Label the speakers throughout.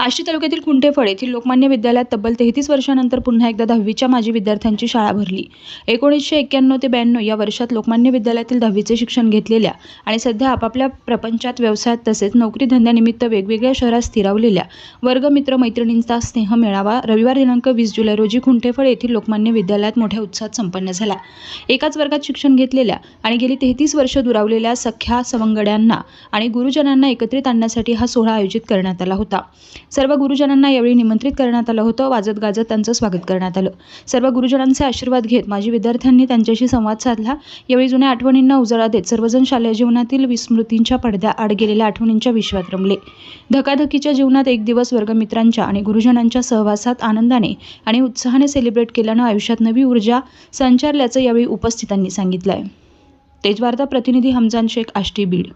Speaker 1: आष्टी तालुक्यातील कुंटेफळ येथील लोकमान्य विद्यालयात तब्बल तेहतीस वर्षानंतर पुन्हा एकदा दहावीच्या माजी विद्यार्थ्यांची शाळा भरली. एकोणीसशे एक्क्याण्णव ते ब्याण्णव या वर्षात लोकमान्य विद्यालयातील दहावीचे शिक्षण घेतलेल्या आणि सध्या आपापल्या प्रपंचात व्यवसायात तसेच नोकरी धंद्यानिमित्त वेगवेगळ्या शहरात स्थिरावलेल्या वर्गमित्र मैत्रिणींचा स्नेह मेळावा रविवार दिनांक वीस जुलै रोजी खुंटेफळ येथील लोकमान्य विद्यालयात मोठ्या उत्साहात संपन्न झाला. एकाच वर्गात शिक्षण घेतलेल्या आणि गेली तेहतीस वर्ष दुरावलेल्या सख्या सवंगड्यांना आणि गुरुजनांना एकत्रित आणण्यासाठी हा सोहळा आयोजित करण्यात आला होता. सर्व गुरुजनांना यावेळी निमंत्रित करण्यात आलं होतं. वाजत गाजत त्यांचं स्वागत करण्यात आलं. सर्व गुरुजनांचे आशीर्वाद घेत माजी विद्यार्थ्यांनी त्यांच्याशी संवाद साधला. यावेळी जुन्या आठवणींना उजाळा देत सर्वजण शालेय जीवनातील विस्मृतींच्या पडद्या आड गेलेल्या आठवणींच्या विश्वात रमले. धकाधकीच्या जीवनात एक दिवस वर्गमित्रांच्या आणि गुरुजनांच्या सहवासात आनंदाने आणि उत्साहाने सेलिब्रेट केल्यानं आयुष्यात नवी ऊर्जा संचारल्याचं यावेळी उपस्थितांनी सांगितलं आहे तेजवार्ता प्रतिनिधी हमजान शेख आष्टी बीड.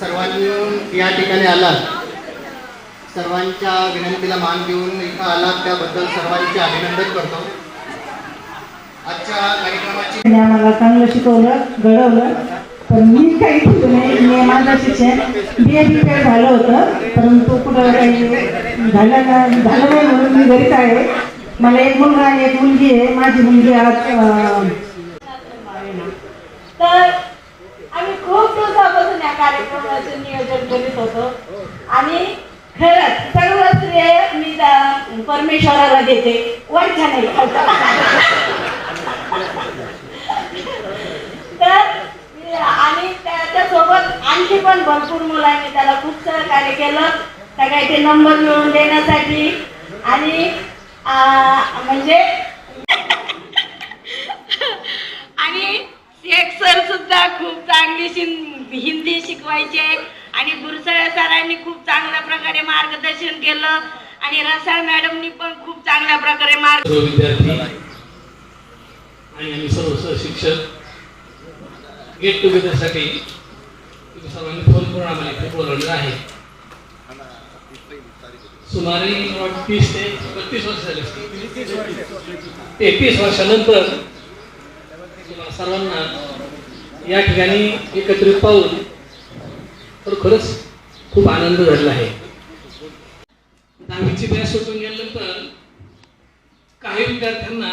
Speaker 2: सर्वांनी या ठिकाणी आलात. सर्वांच्या विनंतीला मान देऊन इथं आलात त्याबद्दल सर्वांचे अभिनंदन करतो. आजच्या कार्यक्रमाची
Speaker 3: आम्हाला चांगलं शिकवलं घडवलं. पण मी काही शिकलो नाही मी माझं शिक्षण बी ए बी पेड झालं होतं परंतु कुठं काही झालं का झालं नाही म्हणून मी घरीच आहे. मला एक मुलगा आणि एक मुलगी आहे. माझी मुलगी आज अं,
Speaker 4: तर आम्ही खूप दिवसापासून या कार्यक्रमाचं नियोजन करीत होतो. आणि खरंच सर्व श्रेय मी त्या परमेश्वराला देते. वरच्या नाही तर आणि त्याच्यासोबत आणखी पण भरपूर मुलांनी त्याला खूप सहकार्य केलं. सगळ्याचे नंबर मिळवून देण्यासाठी. आणि म्हणजे आणि शेख सर सुद्धा खूप चांगली हिंदी शिकवायचे. आणि गुरुसळ सरांनी खूप चांगल्या प्रकारे मार्गदर्शन केलं आणि रसाळ मॅडमनी पण खूप चांगल्या प्रकारे मार्ग
Speaker 5: विद्यार्थी आणि आम्ही सर्व सहशिक्षक गेट टुगेदरसाठी तुम्ही सर्वांनी फोन करून आम्हाला इथे बोलवलेलं आहे सुमारे तीस ते बत्तीस वर्ष झाले असतील. तेहतीस वर्षानंतर तुम्हाला सर्वांना या ठिकाणी एकत्रित पाहून तर खरंच खूप आनंद झाला आहे. दहावीची बॅच सोडून गेल्यानंतर काही विद्यार्थ्यांना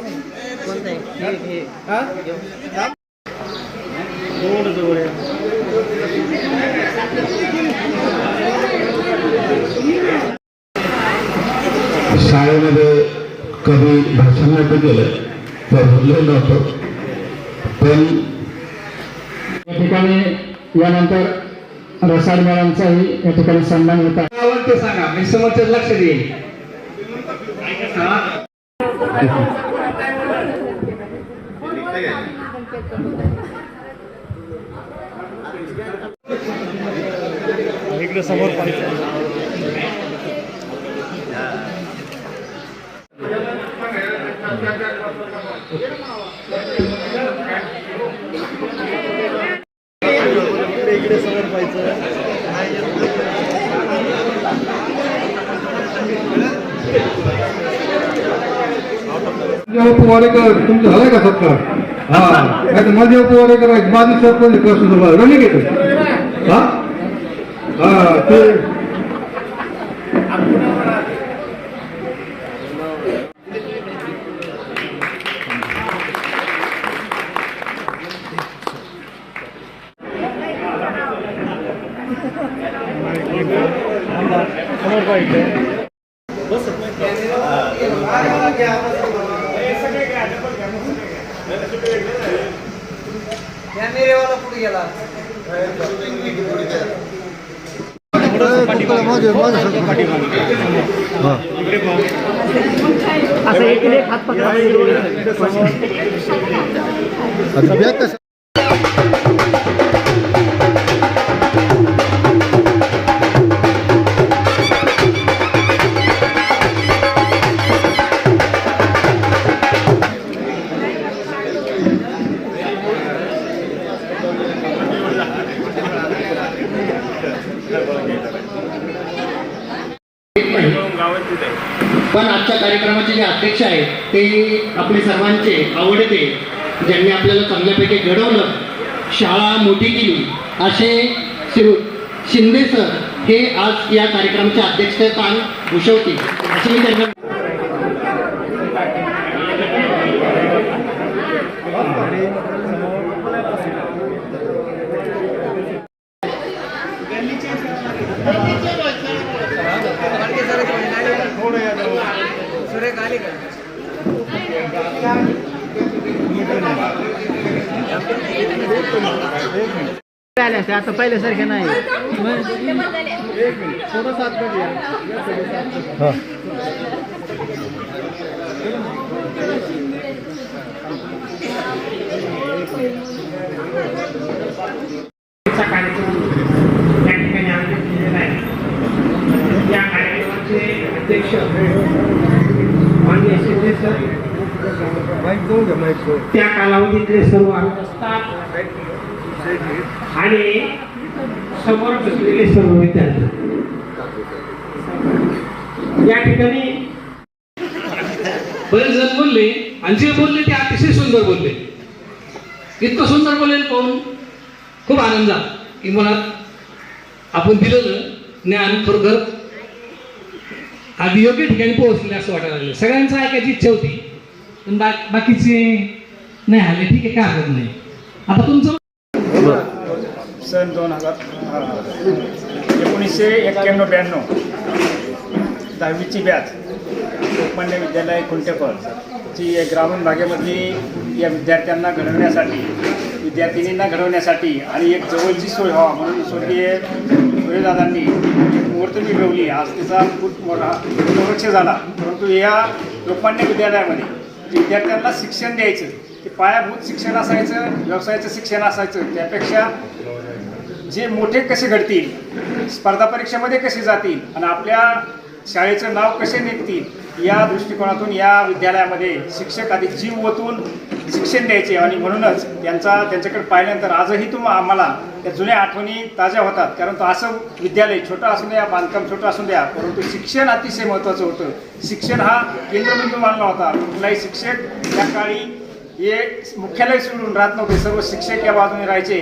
Speaker 6: मुंगे यांचा आदरणीय घोडसाहेब शाळेमध्ये कधी भाषण नव्हतं केलं तर बोललं नव्हतं. पण या ठिकाणी यानंतर रसाळ मॅडमचाही या ठिकाणी सन्मान होता
Speaker 5: सांगा मी समोरच्या लक्ष देईल
Speaker 6: माझे पवारेकर तुमचं झालंय का सत्कार हा नाही तर माझे पवारेकर आहेत माझी सरपंच कसं तुम्हाला रनिंग हा हा ते
Speaker 7: कॅमेरेवाला पुढे गेला असं एक हात पकडा
Speaker 2: पण आजच्या कार्यक्रमाचे जे अध्यक्ष आहेत ते आपले सर्वांचे आवडते ज्यांनी आपल्याला चांगल्यापैकी घडवलं शाळा मोठी केली असे शिव शिंदे सर हे आज या कार्यक्रमाचे अध्यक्षस्थान भूषवतील. असे मी त्यांना
Speaker 7: आता पहिल्यासारखे नाही
Speaker 5: या कार्यक्रमाचे अध्यक्ष त्या कालावधीतले सर्व आणत असतात आणि समोर बसलेले सर्व विद्यार्थी. या ठिकाणी बरेच जण बोलले आणि जे बोलले ते अतिशय सुंदर बोलले. इतकं सुंदर बोलेल पाहून खूप आनंद झाला. की मला आपण दिलेलं ज्ञान खरोखर आधी योग्य ठिकाणी पोहोचले असं वाटायला लागलं. सगळ्यांचं ऐकायची इच्छा होती. पण बा बाकीचे नाही आले ठीक आहे काय हरकत नाही. आता तुमचं
Speaker 8: सन दोन हजार एकोणीसशे एक्क्याण्णव ब्याण्णव. दहावीची बॅच. लोकमान्य विद्यालय खुंटेकर ची ग्रामीण भागामधली या विद्यार्थ्यांना घडवण्यासाठी विद्यार्थिनींना घडवण्यासाठी आणि एक जवळची सोय व्हावा म्हणून स्वर्गीय सूर्यदादांनी एक मुहूर्त मिळवली आज तिचा खूप मोठा दुर्लक्ष झाला. परंतु या लोकमान्य विद्यालयामध्ये विद्यार्थ्यांना शिक्षण द्यायचं ते पायाभूत शिक्षण असायचं व्यवसायाचं शिक्षण असायचं त्यापेक्षा जे मोठे कसे घडतील स्पर्धा परीक्षेमध्ये कसे जातील आणि आपल्या शाळेचं नाव कसे निघतील या दृष्टिकोनातून या विद्यालयामध्ये शिक्षक अधिक जीव ओतून शिक्षण द्यायचे आणि म्हणूनच त्यांचा त्यांच्याकडे पाहिल्यानंतर आजही तुम आम्हाला त्या जुन्या आठवणी ताज्या होतात. कारण तो असं विद्यालय छोटं असू द्या बांधकाम छोटं असू द्या परंतु शिक्षण अतिशय महत्त्वाचं होतं. शिक्षण हा केंद्रबिंदू मानला होता. कुठलाही शिक्षक या काळी हे मुख्यालय सोडून राहत नव्हते. सर्व शिक्षक या बाजूने राहायचे.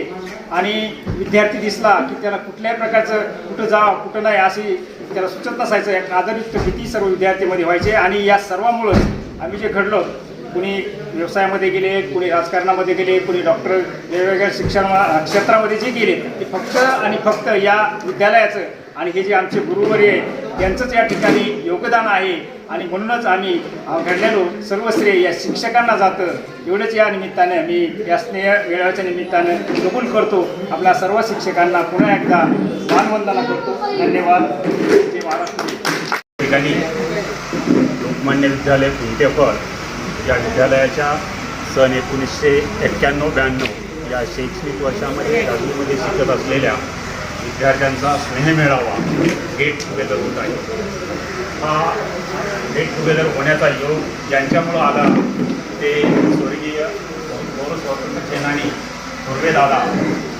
Speaker 8: आणि विद्यार्थी दिसला की त्याला कुठल्याही प्रकारचं कुठं जा कुठं नाही अशी त्याला सुचत नसायचं. एक आदरयुक्त भीती सर्व विद्यार्थीमध्ये व्हायचे. आणि या सर्वामुळं आम्ही जे घडलो कुणी व्यवसायामध्ये गेले कुणी राजकारणामध्ये गेले कुणी डॉक्टर वेगवेगळ्या शिक्षण क्षेत्रामध्ये जे गेले ते फक्त आणि फक्त या विद्यालयाचं आणि हे जे आमचे गुरुवर्य आहे यांचंच या ठिकाणी योगदान आहे. आणि म्हणूनच आम्ही घडलेलो सर्व श्रेय या शिक्षकांना जातं. एवढंच या निमित्ताने मी या स्नेह वेळाच्या निमित्ताने कबूल करतो. आपल्या सर्व शिक्षकांना पुन्हा एकदा मानवंदना करतो. धन्यवाद.
Speaker 9: ठिकाणी लोकमान्य विद्यालय कुंटेफळ या विद्यालयाच्या सन एकोणीसशे एक्क्याण्णव ब्याण्णव या शैक्षणिक वर्षामध्ये दहावीमध्ये शिकत असलेल्या विद्यार्थ्यांचा स्नेहमेळावा गेट टुगेदर होत आहे. हा गेट टुगेदर होण्याचा योग ज्यांच्यामुळं आला ते स्वर्गीय गौरव स्वातंत्र्य सेनानी दादा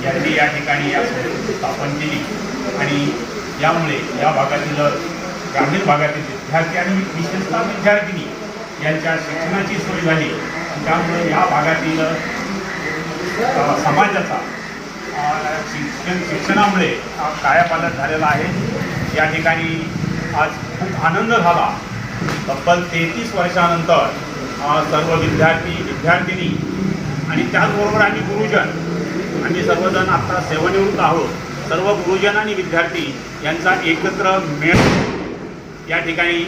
Speaker 9: यांनी या ठिकाणी या संस्थेची स्थापन केली. आणि यामुळे या भागातील ग्रामीण भागातील विद्यार्थी आणि विशेषतः विद्यार्थिनी यांच्या शिक्षणाची सोय झाली. त्यामुळे या भागातील समाजाचा शिक्षण शिक्षणामुळे कायापालट झालेला आहे. या ठिकाणी आज खूप आनंद झाला. तब्बल तेहतीस वर्षानंतर सर्व विद्यार्थी विद्यार्थिनी आणि त्याचबरोबर आम्ही गुरुजन आम्ही सर्वजण आता सेवानिवृत्त आहोत. सर्व गुरुजन आणि विद्यार्थी यांचा एकत्र मेळ या ठिकाणी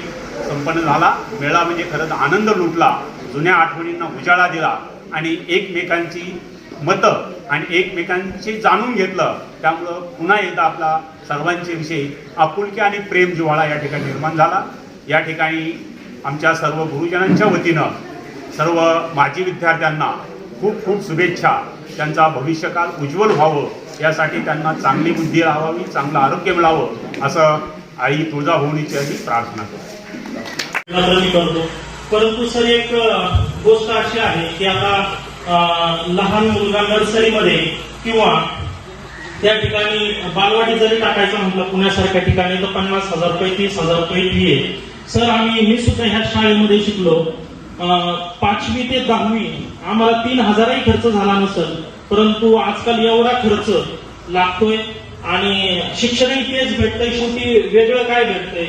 Speaker 9: संपन्न झाला. मेळा म्हणजे खरंच आनंद लुटला. जुन्या आठवणींना उजाळा दिला आणि एकमेकांची मतं आणि एकमेकांशी जाणून घेतलं त्यामुळं पुन्हा एकदा आपला सर्वांचे विषयी आपुलकी आणि प्रेम जिव्हाळा या ठिकाणी निर्माण झाला. या ठिकाणी आमच्या सर्व गुरुजनांच्या वतीनं सर्व माजी विद्यार्थ्यांना खूप खूप शुभेच्छा. त्यांचा भविष्यकाल उज्ज्वल व्हावं यासाठी त्यांना चांगली बुद्धी लावावी चांगलं आरोग्य मिळावं असं आई तुळजाभवानीची आम्ही प्रार्थना करतो.
Speaker 10: परंतु सर एक गोष्ट अशी आहे की आता लहान मुलगा नर्सरीमध्ये किंवा त्या ठिकाणी बालवाडी जरी टाकायचं म्हटलं पुण्यासारख्या ठिकाणी तर पन्नास हजार रुपये तीस हजार रुपये फी आहे. सर आम्ही मी सुद्धा ह्या शाळेमध्ये शिकलो. पाचवी ते दहावी आम्हाला तीन हजारही खर्च झाला नसेल परंतु आजकाल एवढा खर्च लागतोय आणि शिक्षणही तेच भेटतंय शेवटी वेगळं काय भेटतंय?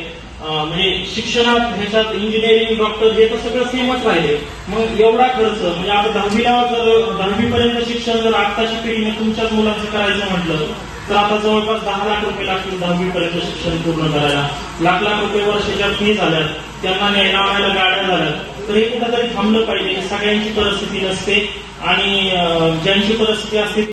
Speaker 10: म्हणजे शिक्षणात ह्याच्यात इंजिनिअरिंग डॉक्टर हे तर सगळं सेमच राहिले. मग एवढा खर्च म्हणजे आता दहावीला जर दहावी पर्यंत शिक्षण जर आत्ताच्या पिढीने तुमच्याच मुलांचं करायचं म्हटलं तर आता जवळपास दहा लाख रुपये लागतील दहावी पर्यंत शिक्षण पूर्ण करायला. लाख लाख रुपये वर्षाच्या फी झाल्यात त्यांना न्यायला आणायला गाड्या झाल्यात तर हे कुठेतरी थांबलं पाहिजे सगळ्यांची परिस्थिती नसते आणि ज्यांची परिस्थिती असते